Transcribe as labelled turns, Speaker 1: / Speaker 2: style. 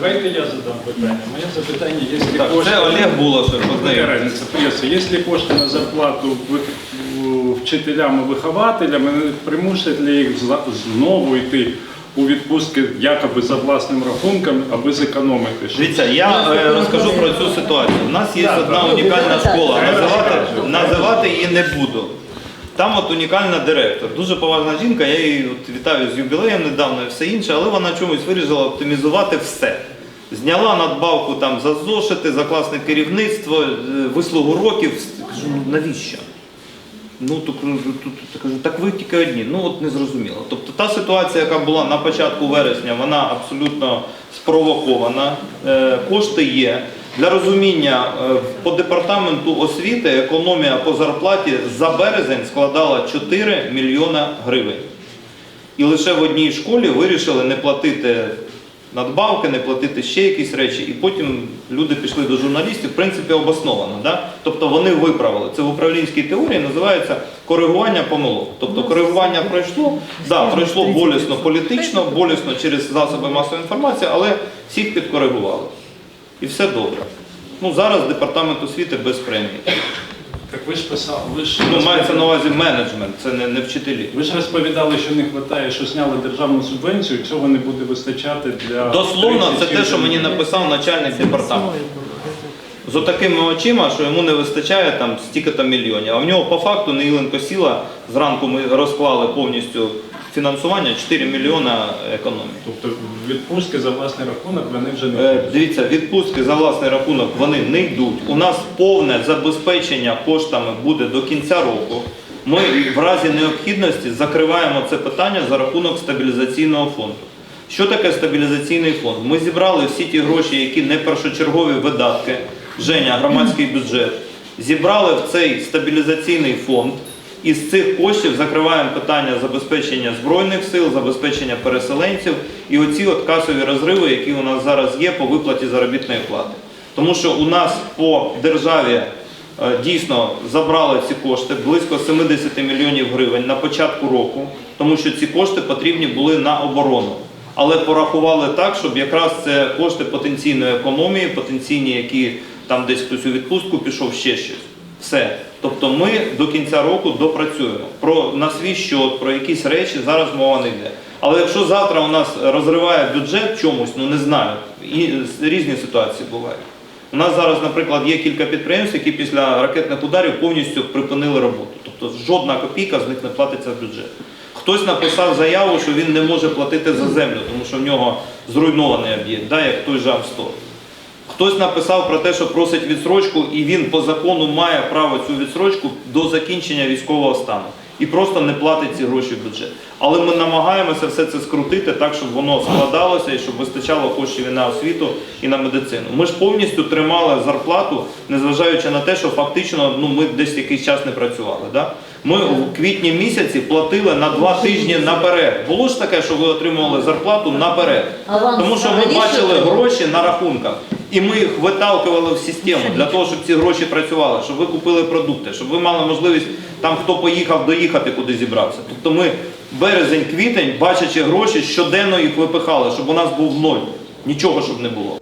Speaker 1: Давайте я задам питання. Моє запитання, якщо
Speaker 2: Так,
Speaker 1: кошти...
Speaker 2: це Олег Булашев,
Speaker 1: Яка
Speaker 2: познайомий.
Speaker 1: разниця, преса? Якщо кошти на зарплату ви- вчителям і вихователям, не примусять ли їх зла- знову йти у відпустки якоби за власним рахунком, аби зекономити? Що-
Speaker 2: Дивіться, я е, розкажу про цю ситуацію. У нас є одна унікальна школа. Називати, називати її не буду. Там от унікальна директор. Дуже поважна жінка, я її от вітаю з юбілеєм недавно і все інше, але вона чомусь вирішила оптимізувати все. Зняла надбавку там за зошити, за класне керівництво, е, вислугу років. Кажу, ну навіщо? Ну, то, тут, кажу, так ви тільки одні. Ну от не зрозуміло. Тобто та ситуація, яка була на початку вересня, вона абсолютно спровокована. Е, кошти є. Для розуміння, е, по департаменту освіти економія по зарплаті за березень складала 4 мільйона гривень. І лише в одній школі вирішили не платити надбавки, не платити ще якісь речі. І потім люди пішли до журналістів, в принципі, обосновано. Да? Тобто вони виправили. Це в управлінській теорії називається коригування помилок. Тобто коригування пройшло, да, пройшло болісно політично, болісно через засоби масової інформації, але всіх підкоригували. І все добре. Ну, зараз департамент освіти без премії.
Speaker 1: Так ви ж писали, ви ж
Speaker 2: Ну, мається на увазі менеджмент, це не, не вчителі.
Speaker 1: ви ж розповідали, що не вистачає, що зняли державну субвенцію, цього не буде вистачати для
Speaker 2: Дословно, це
Speaker 1: 30
Speaker 2: те, що мені написав начальник департаменту. З отакими очима, що йому не вистачає там стільки-то мільйонів. А в нього по факту Неїленко сіла, зранку ми розклали повністю фінансування 4 мільйона економії.
Speaker 1: Тобто відпустки за власний рахунок вони вже не
Speaker 2: Е, Дивіться, відпустки за власний рахунок вони не йдуть. У нас повне забезпечення коштами буде до кінця року. Ми в разі необхідності закриваємо це питання за рахунок стабілізаційного фонду. Що таке стабілізаційний фонд? Ми зібрали всі ті гроші, які не першочергові видатки, Женя, громадський бюджет, зібрали в цей стабілізаційний фонд. І з цих коштів закриваємо питання забезпечення збройних сил, забезпечення переселенців і оці от касові розриви, які у нас зараз є по виплаті заробітної плати. Тому що у нас по державі е, дійсно забрали ці кошти близько 70 мільйонів гривень на початку року, тому що ці кошти потрібні були на оборону. Але порахували так, щоб якраз це кошти потенційної економії, потенційні, які там десь хтось у відпустку пішов ще щось. Все. Тобто ми до кінця року допрацюємо. Про на свій щот, про якісь речі зараз мова не йде. Але якщо завтра у нас розриває бюджет чомусь, ну не знаю, і різні ситуації бувають. У нас зараз, наприклад, є кілька підприємств, які після ракетних ударів повністю припинили роботу. Тобто жодна копійка з них не платиться в бюджет. Хтось написав заяву, що він не може платити за землю, тому що в нього зруйнований об'єкт, да, як той же Амстор. Хтось написав про те, що просить відсрочку, і він по закону має право цю відсрочку до закінчення військового стану і просто не платить ці гроші в бюджет. Але ми намагаємося все це скрутити так, щоб воно складалося і щоб вистачало коштів і на освіту, і на медицину. Ми ж повністю тримали зарплату, незважаючи на те, що фактично ну, ми десь якийсь час не працювали. Да? Ми у квітні місяці платили на два тижні наперед. Було ж таке, що ви отримували зарплату наперед. Тому що ми бачили гроші на рахунках. І ми їх виталкували в систему для того, щоб ці гроші працювали, щоб ви купили продукти, щоб ви мали можливість там, хто поїхав, доїхати, куди зібрався. Тобто ми березень, квітень, бачачи гроші, щоденно їх випихали, щоб у нас був ноль. Нічого щоб не було.